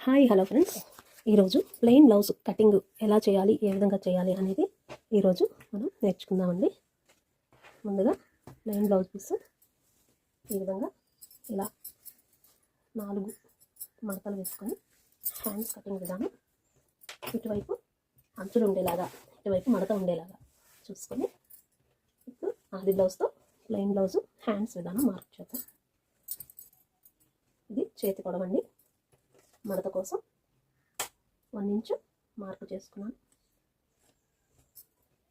Hi hello friends. ఈరోజు plain blouse cutting ఎలా చేయాలి ఏ విధంగా చేయాలి అనేది ఈరోజు మనం నేర్చుకుందామండి. ముందుగా ప్లెయిన్ బ్లౌజ్ పీస్ ఈ విధంగా ఇలా నాలుగు మడతలు వేసుకొని హ్యాండ్స్ కటింగ్ విధానం ఇటువైపు అంచులు ఉండేలాగా ఇటువైపు మడత ఉండేలాగా చూసుకొని ఇప్పుడు ఆది బ్లౌజ్తో ప్లెయిన్ బ్లౌజ్ హ్యాండ్స్ విధానం మార్క్ చేద్దాం. ఇది చేతి కొడవండి మడత కోసం వన్ ఇంచ్ మార్కు చేసుకున్నాను.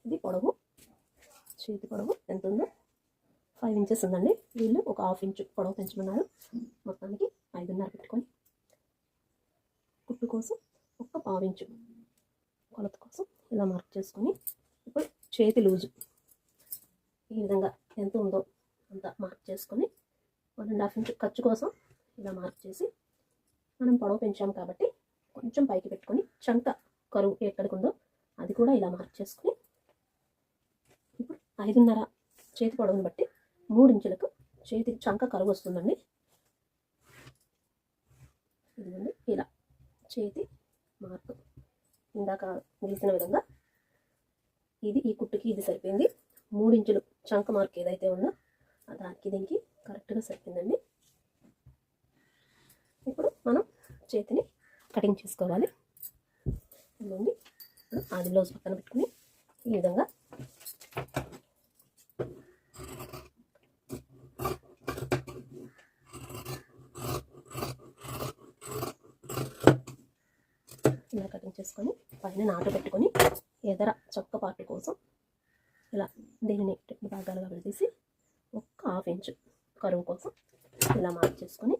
ఇది పొడవు చేతి పొడవు ఎంత ఉందో ఫైవ్ ఇంచెస్ ఉందండి. వీళ్ళు ఒక హాఫ్ ఇంచు పొడవు పెంచమన్నారు మొత్తానికి ఐదున్నర పెట్టుకొని కుట్టు కోసం ఒక పావు ఇంచు కొలత కోసం ఇలా మార్క్ చేసుకొని ఇప్పుడు చేతి లూజు ఈ విధంగా ఎంత ఉందో అంత మార్క్ చేసుకొని వన్ అండ్ హాఫ్ ఇంచు ఖర్చు కోసం ఇలా మార్క్ చేసి మనం పొడవు పెంచాం కాబట్టి కొంచెం పైకి పెట్టుకొని చంక కరువు ఎక్కడికి ఉందో అది కూడా ఇలా మార్చేసుకుని ఇప్పుడు ఐదున్నర చేతి పొడవుని బట్టి మూడు ఇంచులకు చేతి చంక కరువు వస్తుందండి. ఇదిగోండి ఇలా చేతి మార్కు ఇందాక గీసిన విధంగా ఇది ఈ కుట్టుకి ఇది సరిపోయింది. మూడు ఇంచులు చంక మార్క్ ఏదైతే ఉందో దానికి దీనికి కరెక్ట్గా సరిపోయిందండి ఇప్పుడు మనం చేతిని కటింగ్ చేసుకోవాలి. ఇదిగోండి. అది ఆది బ్లౌజ్ పక్కన పెట్టుకుని ఈ విధంగా ఇలా కటింగ్ చేసుకొని పైన నాటు పెట్టుకొని ఎదర చొక్క పాటు కోసం ఇలా దీనిని రెండు భాగాలుగా విడదీసి ఒక్క హాఫ్ ఇంచు కరువు కోసం ఇలా మార్చేసుకొని చేసుకొని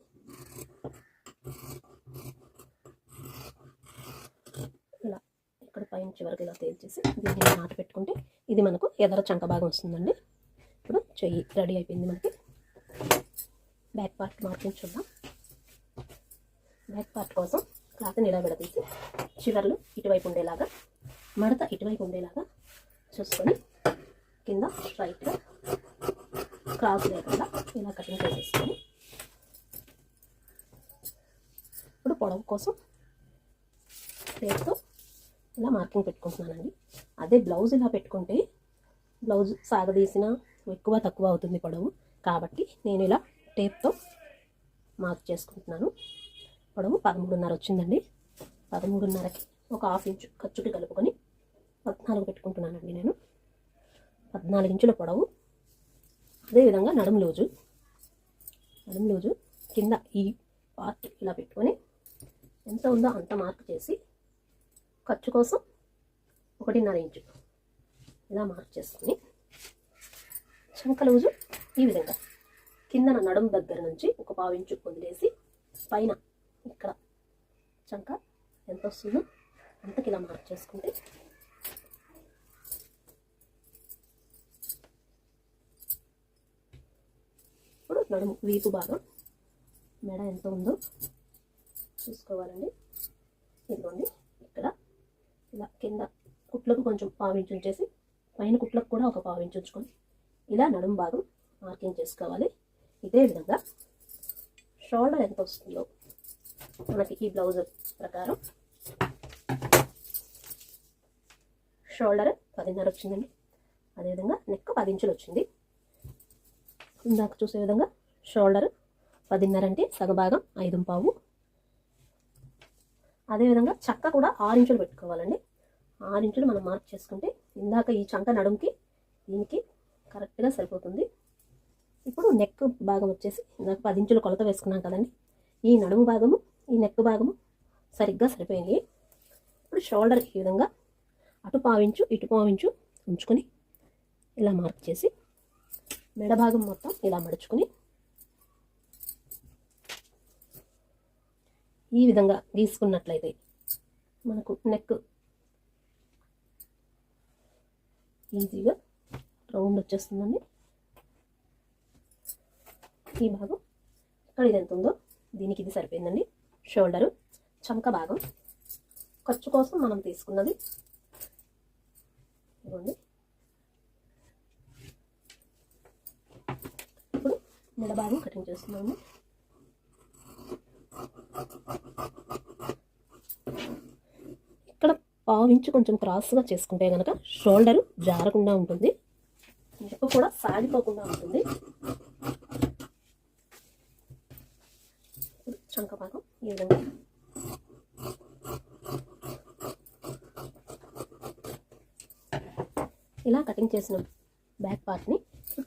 ఇలా ఇక్కడ పైన చివరికి ఇలా తేల్చేసి దీన్ని నాటు పెట్టుకుంటే ఇది మనకు ఎదర చంక భాగం వస్తుందండి. ఇప్పుడు చెయ్యి రెడీ అయిపోయింది మనకి. బ్యాక్ పార్ట్ మార్కింగ్ చూద్దాం. బ్యాక్ పార్ట్ కోసం క్లాత్ని ఇలా విడదీసి చివర్లు ఇటువైపు ఉండేలాగా మడత ఇటువైపు ఉండేలాగా చూసుకొని కింద స్ట్రైట్గా క్రాస్ లేకుండా ఇలా కటింగ్ చేసేసుకొని ఇప్పుడు పొడవు కోసం టేప్తో ఇలా మార్కింగ్ పెట్టుకుంటున్నానండి. అదే బ్లౌజ్ ఇలా పెట్టుకుంటే బ్లౌజ్ సాగదీసిన ఎక్కువ తక్కువ అవుతుంది పొడవు. కాబట్టి నేను ఇలా టేప్తో మార్క్ చేసుకుంటున్నాను. పొడవు పదమూడున్నర వచ్చిందండి. పదమూడున్నరకి ఒక హాఫ్ ఇంచు ఖర్చుకి కలుపుకొని పద్నాలుగు పెట్టుకుంటున్నానండి నేను. పద్నాలుగు ఇంచుల పొడవు. అదేవిధంగా నడుము లోజు. నడుము లోజు కింద ఈ పార్ట్ ఇలా పెట్టుకొని ఎంత ఉందో అంత మార్క్ చేసి ఖర్చు కోసం ఒకటిన్నర ఇంచు ఇలా మార్క్ చేసుకొని చంక లూజు ఈ విధంగా కింద నడుము దగ్గర నుంచి ఒక పావించు వదిలేసి పైన ఇక్కడ చంక ఎంత వస్తుందో అంతకి ఇలా మార్క్ చేసుకుంటే ఇప్పుడు నడుము వీపు భాగం మెడ ఎంత ఉందో చూసుకోవాలండి. ఇదిగోండి. ఇలా కింద కుట్లకు కొంచెం పావించి ఉంచేసి పైన కుట్లకు కూడా ఒక పావించి ఉంచుకొని ఇలా నడుము భాగం మార్కింగ్ చేసుకోవాలి. ఇదే విధంగా షోల్డర్ ఎంత వస్తుందో మనకి ఈ బ్లౌజ్ ప్రకారం. షోల్డర్ పదిన్నర వచ్చిందండి. అదేవిధంగా నెక్ పది ఇంచులు వచ్చింది. ఇందాక చూసే విధంగా షోల్డర్ పదిన్నర అంటే సగభాగం ఐదు పావు. అదేవిధంగా చక్క కూడా ఆరు ఇంచులు పెట్టుకోవాలండి. ఆరింట్లో మనం మార్క్ చేసుకుంటే ఇందాక ఈ చంక నడుముకి దీనికి కరెక్ట్గా సరిపోతుంది. ఇప్పుడు నెక్ భాగం వచ్చేసి ఇందాక పది ఇంచులు కొలత వేసుకున్నాం కదండి. ఈ నడుము భాగము ఈ నెక్ భాగము సరిగ్గా సరిపోయింది. ఇప్పుడు షోల్డర్ ఈ విధంగా అటు పావించు ఇటు పావించు ఉంచుకొని ఇలా మార్క్ చేసి మెడ భాగం మొత్తం ఇలా మడుచుకొని ఈ విధంగా గీసుకున్నట్లయితే మనకు నెక్ ఈజీగా రౌండ్ వచ్చేస్తుందండి. ఈ భాగం ఇక్కడ ఇది ఎంత ఉందో దీనికి ఇది సరిపోయిందండి. షోల్డరు చంక భాగం. ఖర్చు కోసం మనం తీసుకున్నది ఇదిగోండి. ఇప్పుడు మెడ భాగం కటింగ్ చేస్తున్నాము. పావించి కొంచెం క్రాస్గా చేసుకుంటే కనుక షోల్డర్ జారకుండా ఉంటుంది. నెక్ కూడా సాగిపోకుండా ఉంటుంది. చంక భాగం ఈ విధంగా. ఇలా కటింగ్ చేసిన బ్యాక్ పార్ట్ని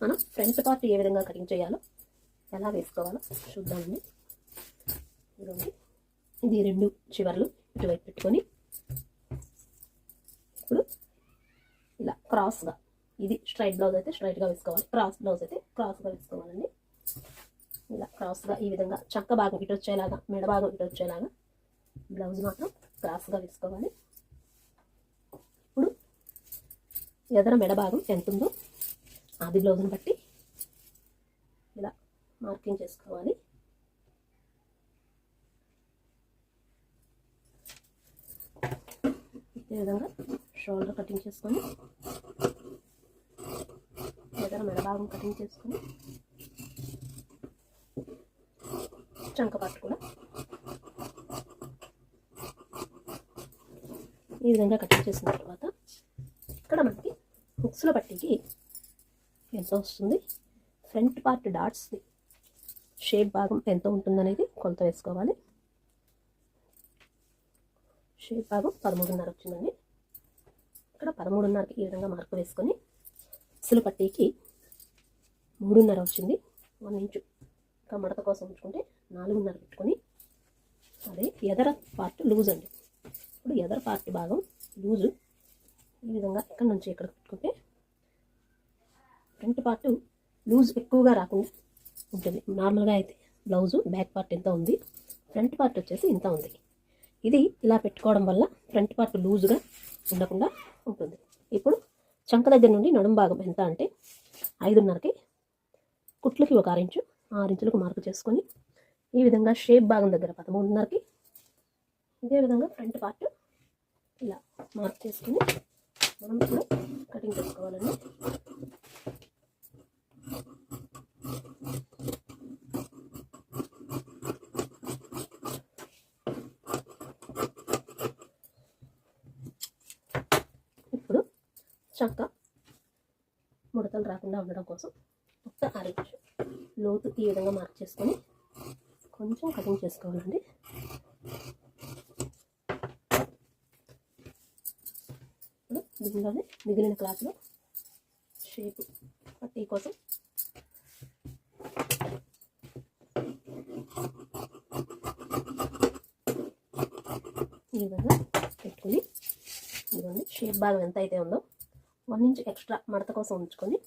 మనం ఫ్రంట్ పార్ట్ ఏ విధంగా కటింగ్ చేయాలో ఎలా వేసుకోవాలో చూద్దామండి. ఇది రెండు చివర్లు ఇటువైపు పెట్టుకొని ఇప్పుడు ఇలా క్రాస్గా. ఇది స్ట్రైట్ బ్లౌజ్ అయితే స్ట్రైట్గా వేసుకోవాలి. క్రాస్ బ్లౌజ్ అయితే క్రాస్గా వేసుకోవాలండి. ఇలా క్రాస్గా ఈ విధంగా చక్క భాగం ఇటు వచ్చేలాగా మెడ భాగం ఇటు వచ్చేలాగా బ్లౌజ్ మాత్రం క్రాస్గా వేసుకోవాలి. ఇప్పుడు ఎదర మెడ భాగం ఎంత ఉందో అది బ్లౌజ్ని బట్టి ఇలా మార్కింగ్ చేసుకోవాలి. ఈ విధంగా షోల్డర్ కటింగ్ చేసుకొని దగ్గర మెడభాగం కటింగ్ చేసుకొని చంక పట్టు కూడా ఈ విధంగా కటింగ్ చేసిన తర్వాత ఇక్కడ మనకి హుక్స్లో పట్టికి ఎంత వస్తుంది? ఫ్రంట్ పార్ట్ డాట్స్ది షేప్ భాగం ఎంత ఉంటుందనేది కొలత వేసుకోవాలి. షేప్ భాగం పదమూడున్నర వచ్చిందండి. ఇక్కడ పదమూడున్నరకి ఈ విధంగా మార్కు వేసుకొని అసలు పట్టీకి మూడున్నర వచ్చింది. One inch. ఇంకా మడత కోసం ఉంచుకుంటే నాలుగున్నర పెట్టుకొని అదే ఎదర పార్ట్ లూజ్ అండి. ఇప్పుడు ఎదర పార్ట్ భాగం లూజు ఈ విధంగా ఇక్కడ నుంచి ఇక్కడ పెట్టుకుంటే ఫ్రంట్ పార్ట్ లూజ్ ఎక్కువగా రాకుండా ఉంటుంది. నార్మల్గా అయితే బ్లౌజు బ్యాక్ పార్ట్ ఎంత ఉంది? ఫ్రంట్ పార్ట్ వచ్చేసి ఇంత ఉంది. ఇది ఇలా పెట్టుకోవడం వల్ల ఫ్రంట్ పార్ట్ లూజ్గా ఉండకుండా ఉంటుంది. ఇప్పుడు చంక దగ్గర నుండి నడుం భాగం ఎంత అంటే ఐదున్నరకి కుట్లకి ఒక ఆరించు ఆరించులకు మార్పు చేసుకొని ఈ విధంగా షేప్ భాగం దగ్గర పదమూడున్నరకి ఇదే విధంగా ఫ్రంట్ పార్ట్ ఇలా మార్క్ చేసుకుని మనం ఇప్పుడు కటింగ్ చేసుకోవాలండి ఇప్పుడు చక్క ముడతలు రాకుండా ఉండడం కోసం ఒక్క అరచు లోతు ఈ విధంగా మార్క్ చేసుకొని కొంచెం కటింగ్ చేసుకోవాలండి. ఇప్పుడు దీనిలోనే మిగిలిన క్లాత్లో షేప్ పట్టీ కోసం ఈ విధంగా పెట్టుకుని ఇదిగోండి షేప్ భాగం ఎంత అయితే ఉందో వన్ ఇంచ్ ఎక్స్ట్రా మడత కోసం ఉంచుకొని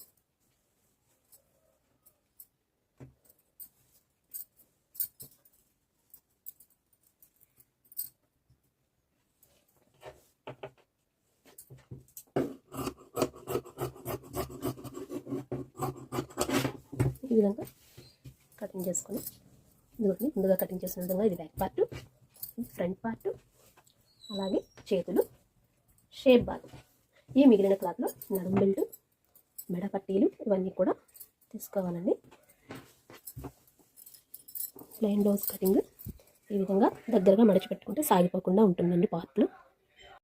ఈ విధంగా కటింగ్ చేసుకొని ఇదిగోండి ముందుగా కటింగ్ చేసిన విధంగా ఇది బ్యాక్ పార్ట్ ఫ్రంట్ పార్ట్ అలాగే చేతులు షేప్ భాగం ఈ మిగిలిన క్లాత్లో నడుం బెల్ట్ మెడ పట్టీలు ఇవన్నీ కూడా తీసుకోవాలండి. ప్లెయిన్ బ్లౌజ్ కటింగ్ ఈ విధంగా దగ్గరగా మడిచి పెట్టుకుంటే సాగిపోకుండా ఉంటుందండి పార్ట్లు